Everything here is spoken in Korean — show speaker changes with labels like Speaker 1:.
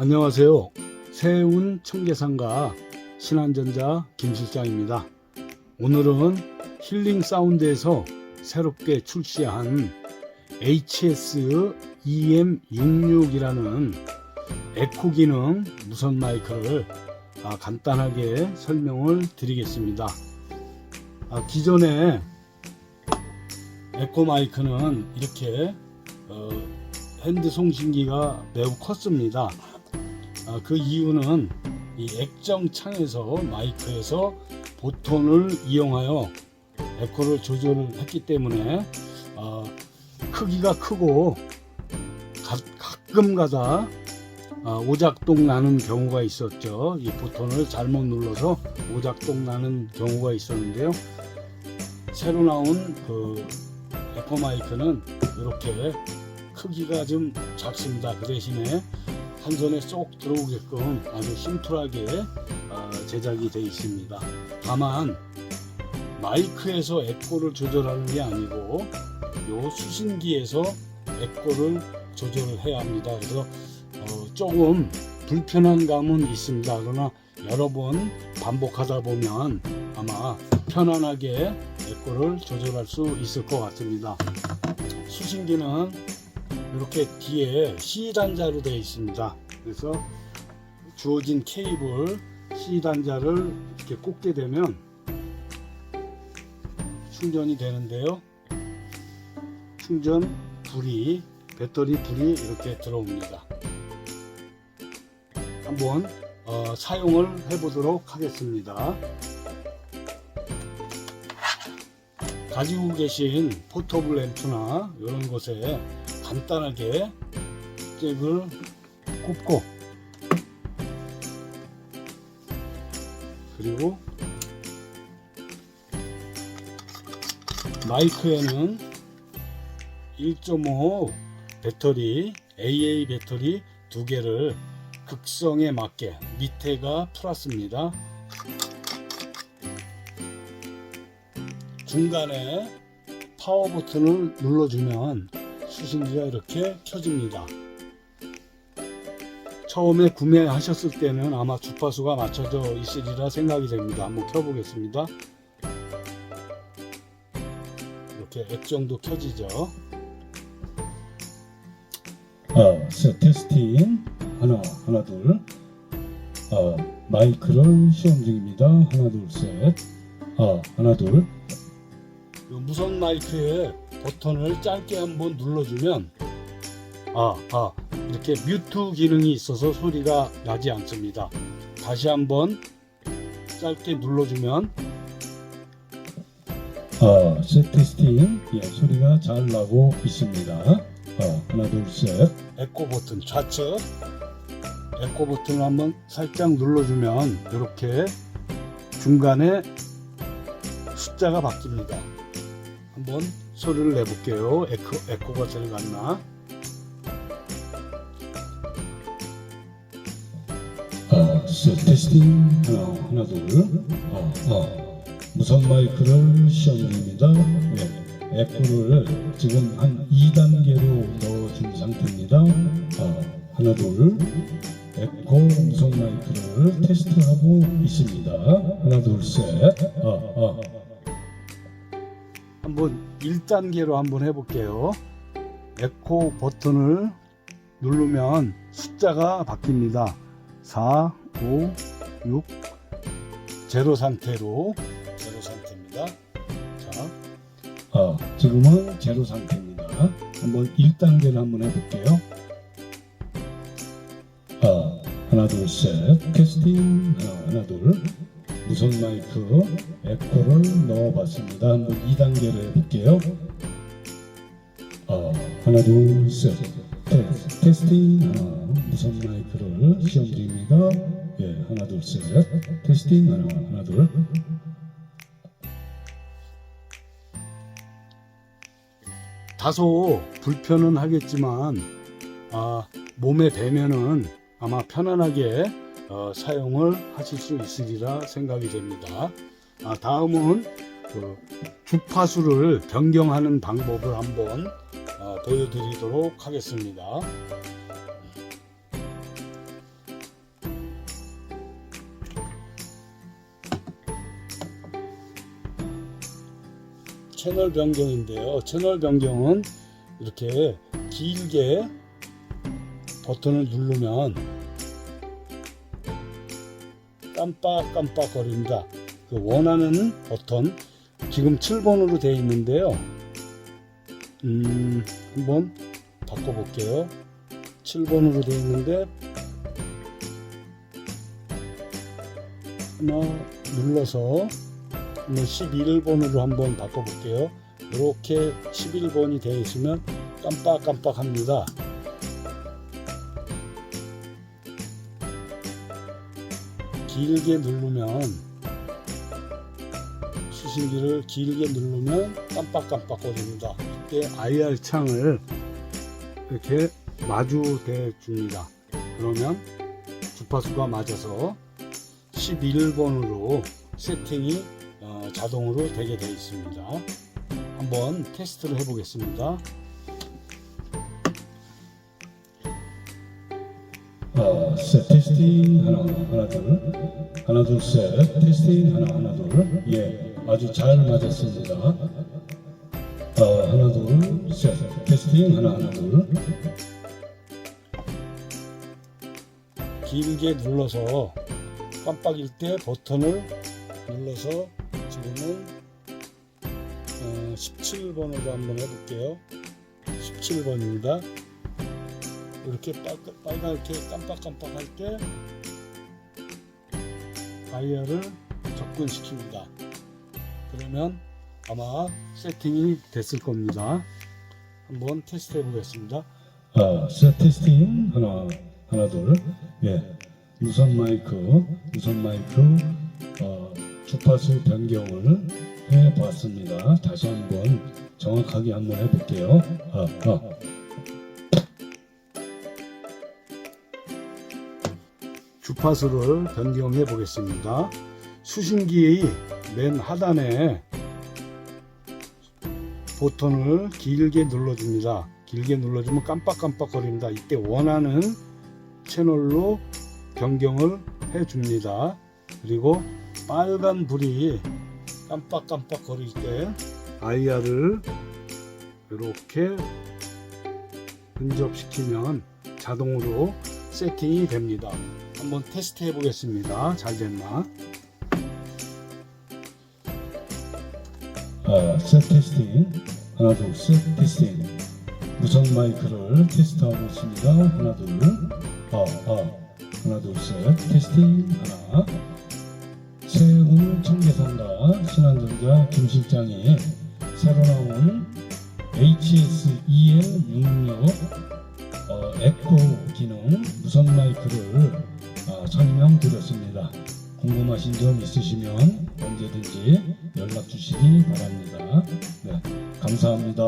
Speaker 1: 안녕하세요. 세운 청계상가 신한전자 김 실장입니다. 오늘은 힐링 사운드에서 새롭게 출시한 HS EM66이라는 에코 기능 무선 마이크를 아, 간단하게 설명을 드리겠습니다. 아, 기존에 에코 마이크는 이렇게 어, 핸드 송신기가 매우 컸습니다. 아, 그 이유는 이 액정 창에서 마이크에서 보톤을 이용하여 에코를 조절을 했기 때문에 어, 크기가 크고 가, 가끔가다 아, 오작동 나는 경우가 있었죠. 이 보톤을 잘못 눌러서 오작동 나는 경우가 있었는데요. 새로 나온 그 에코 마이크는 이렇게 크기가 좀 작습니다. 그 대신에 한 손에 쏙 들어오게끔 아주 심플하게 어, 제작이 되어 있습니다. 다만 마이크에서 에코를 조절하는 게 아니고 요 수신기에서 에코를 조절을 해야 합니다. 그래서 어, 조금 불편한 감은 있습니다. 그러나 여러 번 반복하다 보면 아마 편안하게 에코를 조절할 수 있을 것 같습니다. 수신기는 이렇게 뒤에 C 단자로 되어 있습니다. 그래서 주어진 케이블 C 단자를 이렇게 꽂게 되면 충전이 되는데요. 충전 불이 배터리 불이 이렇게 들어옵니다. 한번 어, 사용을 해보도록 하겠습니다. 가지고 계신 포터블 램프나 이런 곳에 간단하게 잭을 꼽고 그리고 마이크에는 1.5 배터리 AA 배터리 두 개를 극성에 맞게 밑에가 플러스입니다. 중간에 파워 버튼을 눌러주면 수신기가 이렇게 켜집니다. 처음에 구매하셨을 때는 아마 주파수가 맞춰져 있으리라 생각이 됩니다. 한번 켜보겠습니다. 이렇게 액 정도 켜지죠. 어, 세 테스팅 하나 하나 둘. 어, 마이크를 시험 중입니다. 하나 둘 셋. 어, 하나 둘. 요 무선 마이크에 버튼을 짧게 한번 눌러주면 아, 아 이렇게 뮤트 기능이 있어서 소리가 나지 않습니다. 다시 한번 짧게 눌러주면 아, 셋 테스팅 예, 소리가 잘 나고 있습니다. 어, 하나 둘셋 에코 버튼 좌측 에코 버튼을 한번 살짝 눌러주면 이렇게 중간에 숫자가 바뀝니다. 한번 소리를 내볼게요. 에코, 에코가 잘 갔나? 어, 세- 테스팅 하나, 하나 둘. 어, 어. 무선 마이크를 시험 중입니다. 네. 에코를 지금 한 2단계로 넣어준 상태입니다. 어, 하나 둘. 에코 무선 마이크를 테스트하고 있습니다. 하나 둘 셋. 어, 어. 한번 1단계로 한번 해볼게요. 에코 버튼을 누르면 숫자가 바뀝니다. 4, 5, 6, 제로 상태로 제로 상태입니다. 자, 어, 지금은 제로 상태입니다. 한번 1단계를 한번 해볼게요. 어, 하나 둘 셋, 캐스팅 하나, 하나 둘. 무선 마이크 에코를 넣어봤습니다. 한번 2단계를 해볼게요. 어, 하나 둘 셋 테스트, 테스팅 하나 무선 마이크를 시험 중입니다. 예, 하나 둘 셋 테스팅 하나 하나 둘. 다소 불편은 하겠지만 아, 몸에 배면은 아마 편안하게 어, 사용을 하실 수 있으리라 생각이 됩니다. 아, 다음은 그 주파수를 변경하는 방법을 한번 어, 보여드리도록 하겠습니다. 채널 변경인데요. 채널 변경은 이렇게 길게 버튼을 누르면 깜빡깜빡 거립니다. 그 원하는 버튼 지금 7번으로 되어 있는데요. 음, 한번 바꿔볼게요. 7번으로 되어 있는데 하나 눌러서 11번으로 한번 바꿔볼게요. 이렇게 11번이 되어 있으면 깜빡깜빡합니다. 길게 누르면 수신기를 길게 누르면 깜빡깜빡 거립니다. 이때 IR 창을 이렇게 마주 대 줍니다. 그러면 주파수가 맞아서 11번으로 세팅이 어, 자동으로 되게 되어 있습니다. 한번 테스트를 해보겠습니다. 어, 셋 테스팅 하나 하나 둘 하나 둘셋 테스팅 하나 하나 둘예 아주 잘 맞았습니다. 어, 하나 둘셋 테스팅 하나 하나 둘 길게 눌러서 깜빡일 때 버튼을 눌러서 지금은 어, 17번으로 한번 해볼게요. 17번입니다. 이렇게 빨, 빨갛게 깜빡깜빡할 때 다이얼을 접근시킵니다. 그러면 아마 세팅이 됐을 겁니다. 한번 테스트 해보겠습니다. 아, 셋 테스팅 하나 하나 둘 예. 무선 마이크 무선 마이크 어, 주파수 변경을 해봤습니다. 다시 한번 정확하게 한번 해볼게요. 아, 아. 주파수를 변경해 보겠습니다. 수신기의 맨 하단에 버튼을 길게 눌러줍니다. 길게 눌러주면 깜빡깜빡 거립니다. 이때 원하는 채널로 변경을 해 줍니다. 그리고 빨간 불이 깜빡깜빡 거릴 때 IR을 이렇게 근접시키면 자동으로 세팅이 됩니다. 한번 테스트 해 보겠습니다. 잘 됐나? 아, 셋 테스팅. 하나, 둘, 셋 테스팅. 무선 마이크를 테스트하고 있습니다. 하나, 둘. 아, 아. 하나, 둘, 셋. 테스팅. 하나. 세훈 청계산과 신한전자 김 실장이 새로 나온 HS2L66 어, 에코 기능 무선 마이크를 어, 설명드렸습니다. 궁금하신 점 있으시면 언제든지 연락 주시기 바랍니다. 네, 감사합니다.